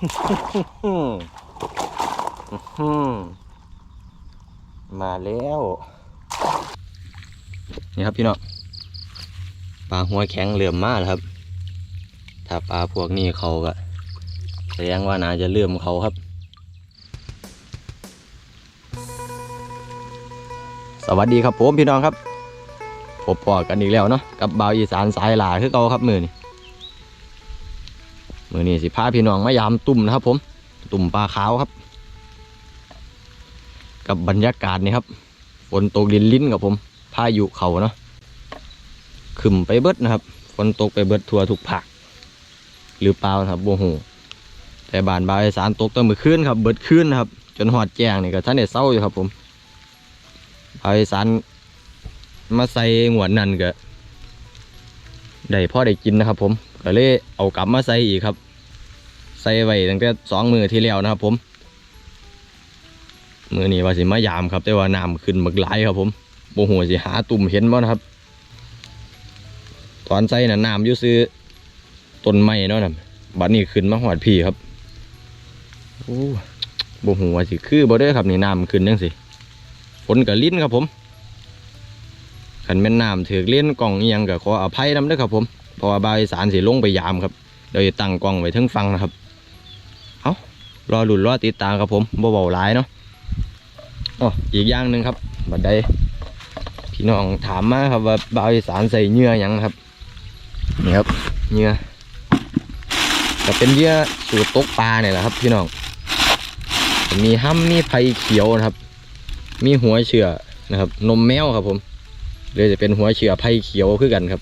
มาแล้ว นี่ครับพี่น้องปลาหัวแข็งเหลื่อมมากครับ ถ้าปลาพวกนี้เขาก็แสดงว่าน่าจะเลื่อมเขาครับ สวัสดีครับผมพี่น้องครับพบปอกันอีกแล้วเนาะกับบ่าวอีสานสายหลาคือเก่าครับมือนี้ มือนี้สิพาพี่น้องมายามตุ่มนะครับ ผม ตุ่มปลาขาวครับ กับบรรยากาศนี่ครับฝนตกลินลิ้นกับผมพายุเขาเนาะขึ้นไปเบิดนะครับฝนตกไปเบิดทั่วทุกภาคหรือเปล่าครับโบหูแต่บานบาวอีสานตกตั้งมือคืนครับ เบิดคืนนะครับ จนหอดแจงนี่ก็ท่านได้เศร้าอยู่ครับ ผมภาคอีสานมาใส่หงวนนั่นก็ได้พ่อได้กินนะครับ ผม ก็เลยเอากลับมาใส่อีกครับ ใส่ไว้ตั้งแต่สองมือที่แล้วนะครับผมมือนี้ว่าสิมายามครับ แต่ว่าน้ำขึ้นบักหลายครับผมโบหัวสิหาตุ่มเห็นบ่นะครับตอนใส่น่ะน้ำอยู่ซื้อต้นไม้เนาะนะบัดนี้ขึ้นมาหอดพี่ครับโอ้โบหัวสิคือบ่ได้ครับนี่น้ำขึ้นจังสิฝนกับลิ้นครับผมขันแม่นน้ำถือเล่นกล่องเอียงกับขออภัยน้ำด้วยครับผม เพราะว่าบาวอีสานสิลงไปยามครับโดยตั้งกล้องไว้ทั้งฟังนะครับเอารอหลุนรอติดตามครับผมบ่เบาหลายเนาะอ๋ออีกอย่างหนึ่งครับบัดใดพี่น้องถามมาครับว่าบาวอีสานใส่เหงื่อยังครับนี่ครับเหงื่อจะเป็นเหยื่อสูตรตกปลาเนี่ยแหละครับ พี่น้อง มีห้ำมีไผ่เขียวนะครับ มีหัวเชื่อนะครับ นมแมวครับผมเลยจะเป็นหัวเชื่อไผ่เขียวคือกันครับ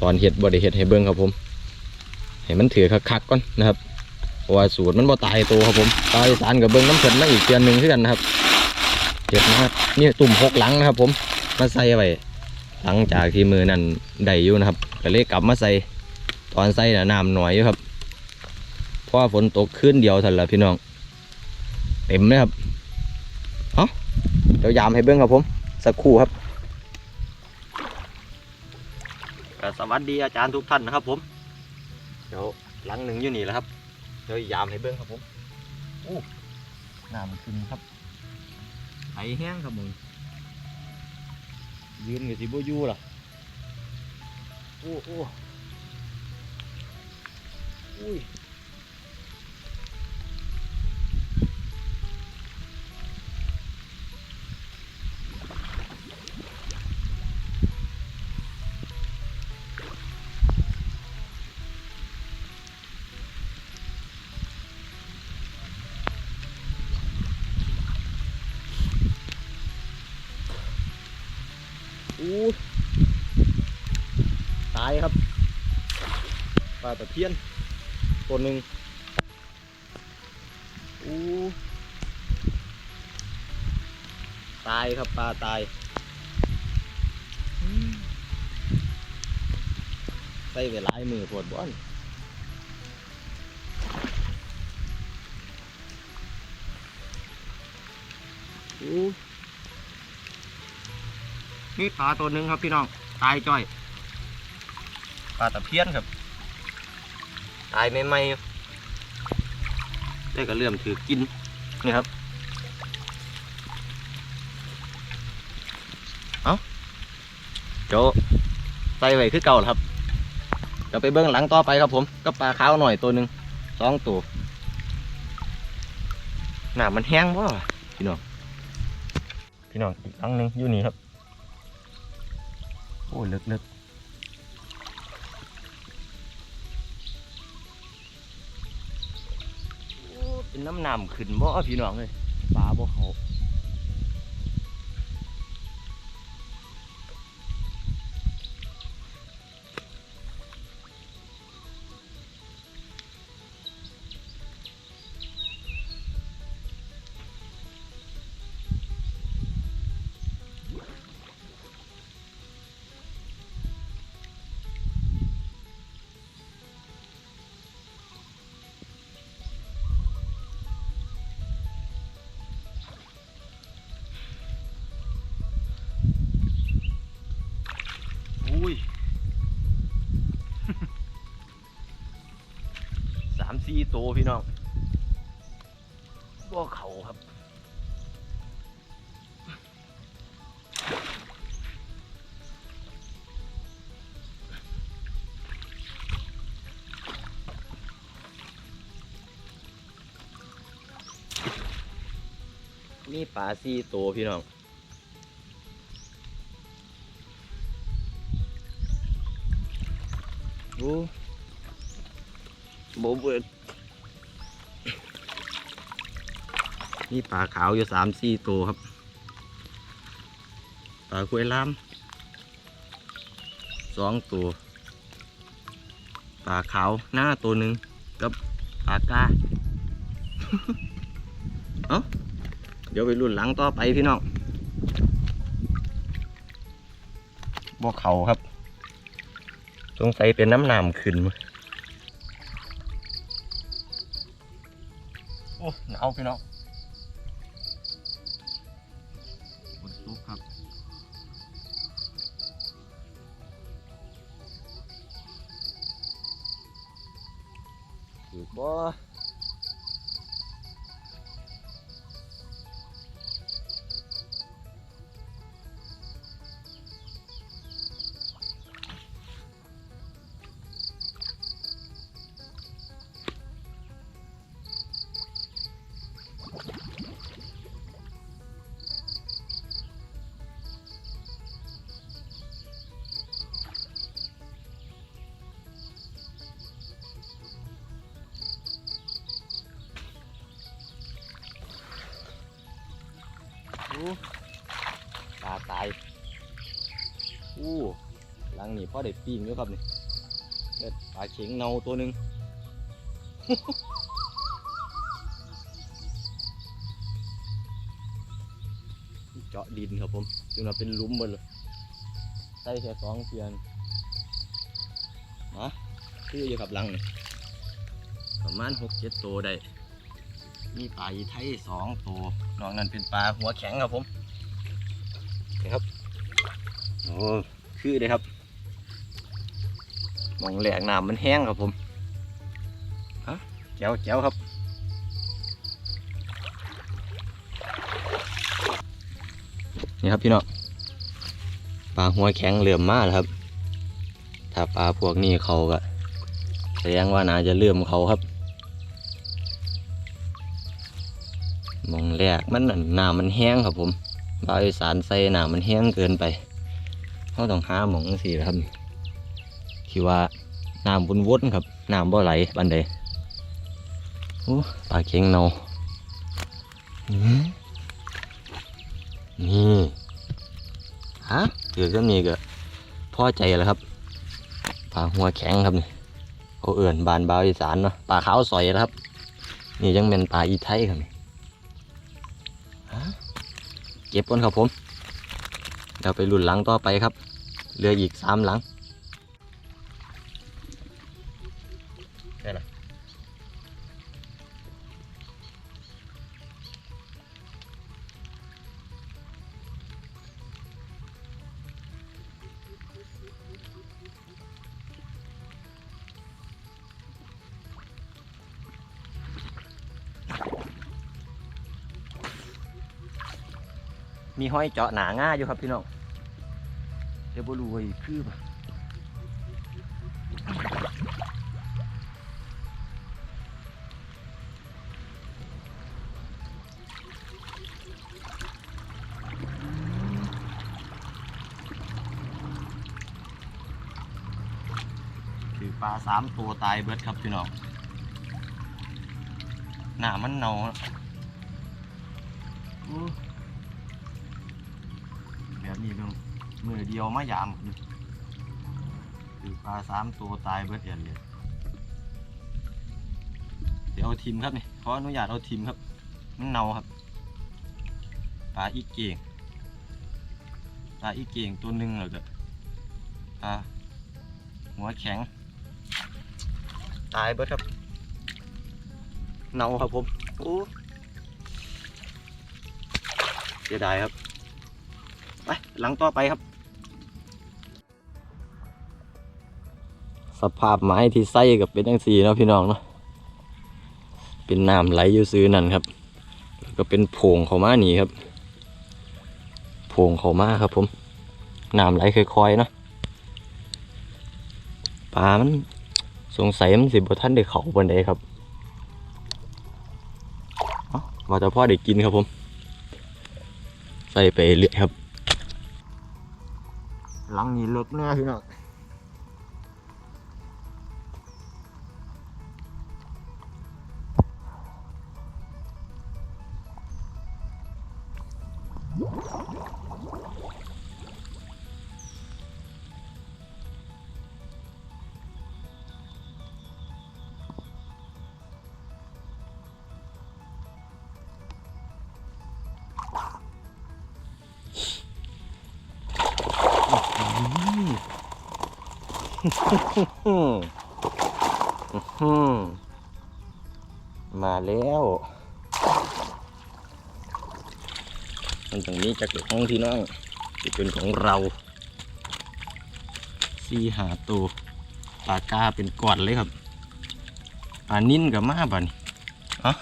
ตอนเห็ดบดเห็ดให้เบิ้งครับผมให้มันถือคักๆก่อนนะครับเพราะว่าสูตรมันบ่ตายตัวครับผมตายสารกับเบิ้งน้ำเผ็ดมาอีกเดือนหนึ่งคือกันนะครับเห็ดนะครับนี่ตุ่มหกหลังนะครับ ผมมาใส่ไว้หลังจากที่มือนั่นได้อยู่นะครับก็เลยกลับมาใส่ตอนใส่น่ะน้ำหน่อยอยู่ครับเพราะว่าฝนตกขึ้นเดียวเท่านั้นละพี่น้องเต็มเลยครับเดี๋ยวยามให้เบิ้งครับผม สักครู่ครับ สวัสดีอาจารย์ทุกท่านนะครับ ผม เดี๋ยวหลังหนึ่งอยู่นี่แหล้วครับ เดี๋ยวยามให้เบิ้งครับผมโอ้น้ำขึ้นครับไอแห้งครับมึงยืนกับสิบยูล่ะโอ้โอ้อุ้ยายครับ ปลาตะเพียน ตัวหนึ่งอู้ตายครับปลาตายใส่ไปหลายมือปวดบ้อนอู้นี่ปลาตัวหนึ่งครับพี่น้อง ตายจ้อย ปลาตะเพียนครับ ตายไม่ไม่ได้ก็เริ่มถือกินนี่ครับ เอาเดี๋ยวใส่ไว้คือเก่าล่ะครับเดี๋ยวไปเบื้องหลังต่อไปครับผมก็ปลาขาวหน่อยตัวหนึ่งสองตัวหนามันแห้งบ่วะพี่น้องพี่น้องอีกครั้งหนึ่งอยู่นี่ครับ โอ้ลึกลึก เป็นน้ำน้ำขึ้นบ่พี่น้องเลยปลาบ่เขา สี่ตัวพี่น้องบ่เขาครับมีปลาสี่ตัวพี่น้องโอ้ โบเบิดนี่ปลาขาวอยู่สามสี่ตัวครับ ปลาคุยล้ามสองตัว ปลาขาวหน้าตัวหนึ่งกับปลากาเอ้าเดี๋ยวไปรุ่นหลังต่อไปพี่น้องบ่เขาครับ สงสัยเป็นน้ำหนามขึ้นมั้ โอ้หนาวพี่น้อง นี่พ่อได้ปิ้งด้วยครับนี่เด็ดปลาเข็งเนาตัวหนึ่งเจาะดินครับผมจึงเราเป็นลุมหมดเลยใส่แค่สองเทียนมาคืออยู่กับลังนี่ประมาณหกเจ็ดตัวได้ มีปลาอีไทยสองตัวนอกนั้นเป็นปลาหัวแข็งครับผมนี่ครับโอ้คือเลยครับ มองแหลกน้ำมันแห้งครับผมฮะแจ๋วแจ๋วครับนี่ครับพี่น้องปลาหัวแข็งเหลื่อมมากครับ ถ้าปลาพวกนี้เขาก็แสดงว่าน่าจะเลื่อมเขาครับมองแรกมันนั่นน้ำมันแห้งครับผมบาอีสานใส่หน้ำมันแห้งเกินไปเขาต้องหาหมองสีครับ ที่ว่าน้ำวนวนๆครับน้ำบ่ไหลบันไดโอ้ปลาเค็งเนานี่ฮะเกิดก็มีก็พ่อใจแล้วครับปลาหัวแข็งครับนี่เขาเอื่นบานบาวอีสานเนาะปลาขาวสอยแล้วครับ นี่ยังเป็นปลาอีไทยครับนี่เก็บก่อนครับผมเดี๋ยวไปรุ่นหลังต่อไปครับเหลืออีกสามหลัง มีห้อยเจาะหนาง่าอยู่ครับพี่น้องเดี๋ยวบรูว่าอีกคือปะคือปลาสามตัวตายเบิดครับพี่น้องหนามันเนาอู้ เดียวมายามคือปลาสามตัวตายเบิดเอียนเลยเดี๋ยวเอาทิมครับนี่ขออนุญาตเอาทิมครับ มันเน่าครับปลาอีเก่งปลาอีเก่งตัวหนึ่งเลยก็ปลาหัวแข็ง ตายเบิดครับเน่าครับผมโอ้เสียดายครับ ไป หลังต่อไปครับ สภาพไม้ที่ใส่กับเป็นจังสีเนาะพี่น้องเนาะเป็นน้ำไหลอยู่ซื้อนั่นครับแล้วก็เป็นโพงเขามานี่ครับโพงเขามาครับผมน้ำไหลค่อยๆเนาะปลามันสงสัยมันสิบท่านได้เขาบนใดครับว่าแต่พ่อได้กินครับผม ใส่ไปเรื่อยครับ หลังนี้เลิกแน่พี่น้อง มาแล้ว มันตรงนี้จะเกิดห้องที่น้องที่เป็นของเราซีหาตัวปลากาเป็นก่อนเลยครับปลานิ่นกับมาบันอะ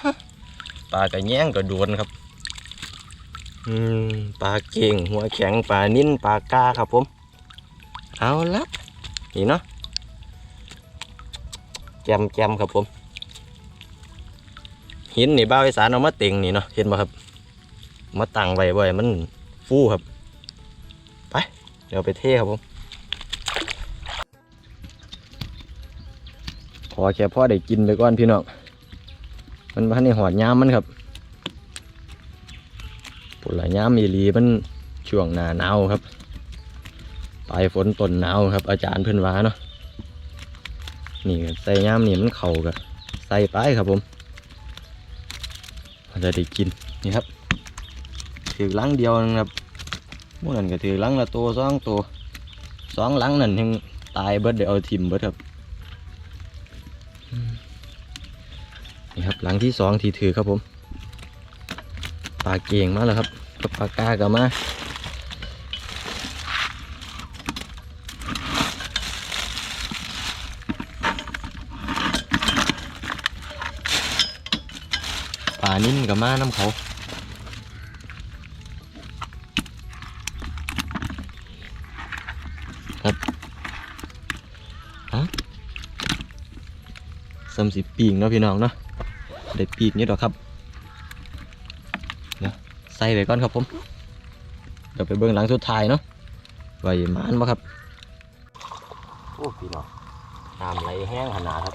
ปลากระแย้งกับดวนครับ อืมปลาเก่งหัวแข็งปลานิ่นปลากาครับผม เอาละนี่เนาะแจมแจมครับผม หินนี่บ้าวอีสานเอามาเต็งนี่เนาะเห็นไหมครับ มาตั้งไว้ไว้มันฟูครับ ไป เดี๋ยวไปเทครับผมขอแค่พ่อได้กินไปก่อนพี่น้องมันพันในหอดย้ำมันครับผลละย้ำอีหลีมันช่วงหนาหนาวครับปลายฝนต้นหนาวครับ อาจารย์เพื่อนว่าเนาะนี่ใส่ย้ำนี่มันเข่ากับใส่ไปครับผมมันจะได้กินนี่ครับ ถือลังเดียวนะครับมื่อนั้นก็ถือลังละตัวสองตัวสองลังนั่นยังตายเบิดเดี๋ยวเอาทิมเบิดครับนี่ครับหลังที่สองที่ถือครับผมปลาเก่งมาแล้วครับกับปลากากับมาปลานิ่นกับมาน้ำเขา สามสิปีกเนาะพี่น้องเนาะได้ปีกนี่ดอกครับเดี๋ยวใส่ไปก่อนครับผมเดี๋ยวไปเบื้องหลังสุดท้ายเนาะไว้มานบ่ครับ โอ้พี่น้องน้ำไหลแห้งขนาดครับ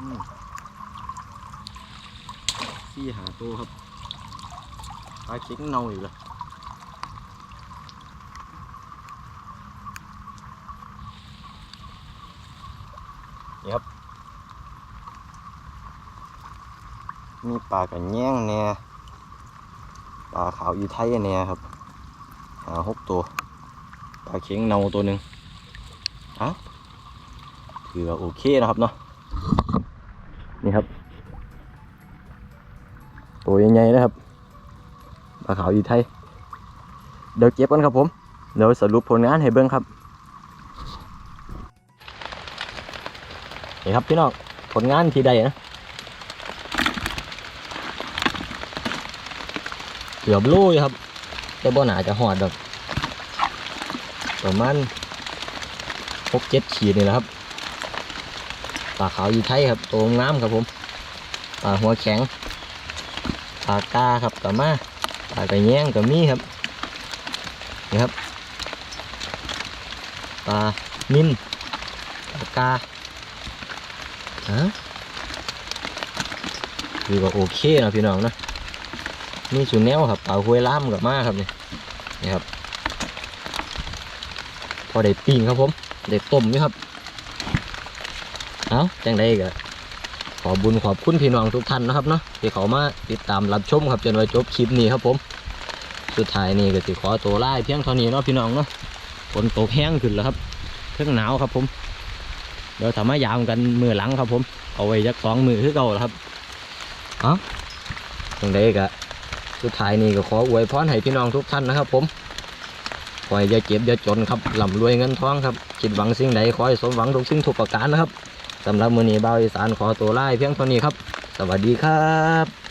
ที่หาตัวครับปลาเค็งเน่าอีกแล้วนี่ครับ มีปลากระแย้งแน่ปลาขาวอีไทยแน่ครับหาหกตัว ปลาเค็งเน่าตัวหนึ่งเอ้าถือว่าโอเคนะครับเนาะ นี่ครับ ตัวใหญ่ๆนะครับปลาขาวอีไทย เดี๋ยวเก็บกันครับผม เดี๋ยวสรุปผลงานให้เบิ่งครับ นี่ครับพี่น้อง ผลงานที่ใดนะ เกือบโลอยู่ครับ แต่บ่หนาจะหอดดอกประมาณหกเจ็ดขีดนี่แหละครับ ปลาขาวอีไทยครับตัวงามครับผมปลาหัวแข็งปลากาครับกับมาปลากระแยงกับมีครับนี่ครับปลานิ่นปลากาฮะคือว่าโอเคนะพี่น้องนะนี่ชูแนวครับปลาห้วยล้ามกับมาครับนี่นี่ครับพอได้ปิ้งครับผมได้ต้มนี่ครับ เอาจังได้ก็ขอบุญขอบคุณพี่น้องทุกท่านนะครับเนาะที่เขามาติดตามรับชมครับจนว่าจบคลิปนี้ครับผม สุดท้ายนี่ก็สิขอตัวไลาเพียงเท่านี้เนาะพี่น้องเนาะฝนตกแห้งขึ้นแล้วครับเครื่องหนาวครับผมเดี๋ยวทำมายามกันมือหลังครับผม เอาไว้จักสองมือคือเก่าแล้วครับเอาจังได้ก็สุดท้ายนี่ก็ขออวยพรให้พี่น้องทุกท่านนะครับ ผมขอให้อย่าเจ็บอย่าจนครับร่ำรวยเงินทองครับคิดหวังสิ่งใดขอให้สมหวังทุกสิ่งทุกประการนะครับ สำหรับมือนี้บ่าวอีสานขอตัวลาเพียงเท่านี้ครับ สวัสดีครับ